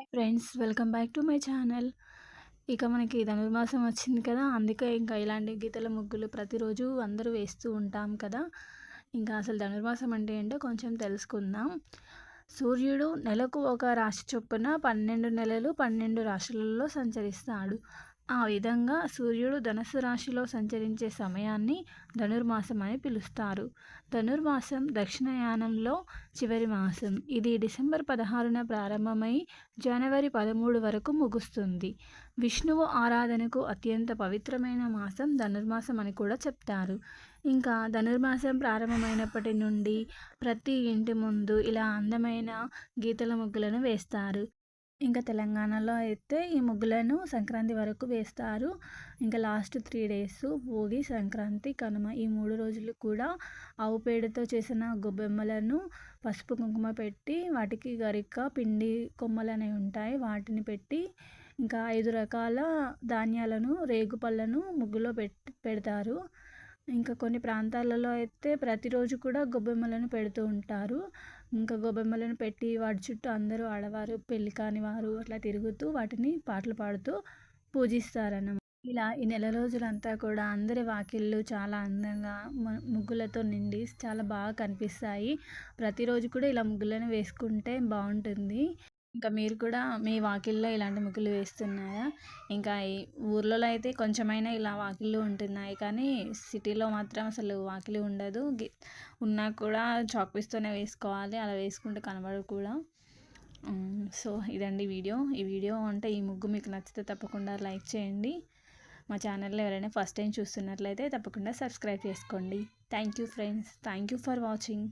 Hi friends welcome back to my channel. ఇక మనకి ధనుర్మాసం వచ్చింది కదా అందుకే ఇంకా ఇలాంటి గీతల ముగ్గులు ప్రతిరోజు అందరూ వేస్తూ ఉంటాం కదా. ఇంకా అసలు ధనుర్మాసం అంటే ఏంటో కొంచెం తెలుసుకుందాం. సూర్యుడు నెలకు ఒక రాశి చొప్పున పన్నెండు నెలలు పన్నెండు రాశులలో సంచరిస్తాడు. ఆ విధంగా సూర్యుడు ధనుసు రాశిలో సంచరించే సమయాన్ని ధనుర్మాసం అని పిలుస్తారు. ధనుర్మాసం దక్షిణయానంలో చివరి మాసం. ఇది డిసెంబర్ పదహారున ప్రారంభమై జనవరి పదమూడు వరకు ముగుస్తుంది. విష్ణువు ఆరాధనకు అత్యంత పవిత్రమైన మాసం ధనుర్మాసం అని కూడా చెప్తారు. ఇంకా ధనుర్మాసం ప్రారంభమైనప్పటి నుండి ప్రతి ఇంటి ముందు ఇలా అందమైన గీతల ముగ్గులను వేస్తారు. ఇంకా తెలంగాణలో అయితే ఈ ముగ్గులను సంక్రాంతి వరకు వేస్తారు. ఇంకా last three days Bhogi Sankranti Kanuma ఈ మూడు రోజులు కూడా ఆవు పేడతో చేసిన గొబ్బెమ్మలను పసుపు కుంకుమ పెట్టి వాటికి గరిక పిండి కొమ్మలు అనేవి ఉంటాయి. వాటిని పెట్టి ఇంకా ఐదు రకాల ధాన్యాలను రేగుపళ్ళను ముగ్గులో పెట్టి పెడతారు. ఇంకా కొన్ని ప్రాంతాలలో అయితే ప్రతిరోజు కూడా గొబ్బెమ్మలను పెడుతూ ఉంటారు. ఇంకా గొబ్బెమ్మలను పెట్టి వాటి చుట్టూ అందరూ ఆడవారు పెళ్ళి కాని వారు అట్లా తిరుగుతూ వాటిని పాటలు పాడుతూ పూజిస్తారన్నమాట ఇలా ఈ నెల రోజులంతా కూడా అందరి వాకిళ్ళు చాలా అందంగా ముగ్గులతో నిండి చాలా బాగా కనిపిస్తాయి. ప్రతిరోజు కూడా ఇలా ముగ్గులను వేసుకుంటే బాగుంటుంది. ఇంకా మీరు కూడా మీ వాకిల్లో ఇలాంటి ముగ్గులు వేస్తున్నారా ఇంకా ఈ ఊర్లలో అయితే కొంచెమైనా ఇలా వాకిళ్ళు ఉంటున్నాయి కానీ సిటీలో మాత్రం అసలు వాకిలి ఉండదు. ఉన్నా కూడా చాక్ పీస్తోనే వేసుకోవాలి. అలా వేసుకుంటే కనబడదు కూడా. సో ఇదండి వీడియో. ఈ వీడియో అంటే ఈ ముగ్గు మీకు నచ్చితే తప్పకుండా లైక్ చేయండి. మా ఛానల్లో ఎవరైనా ఫస్ట్ టైం చూస్తున్నట్లయితే తప్పకుండా సబ్స్క్రైబ్ చేసుకోండి. Thank you friends. Thank you for watching.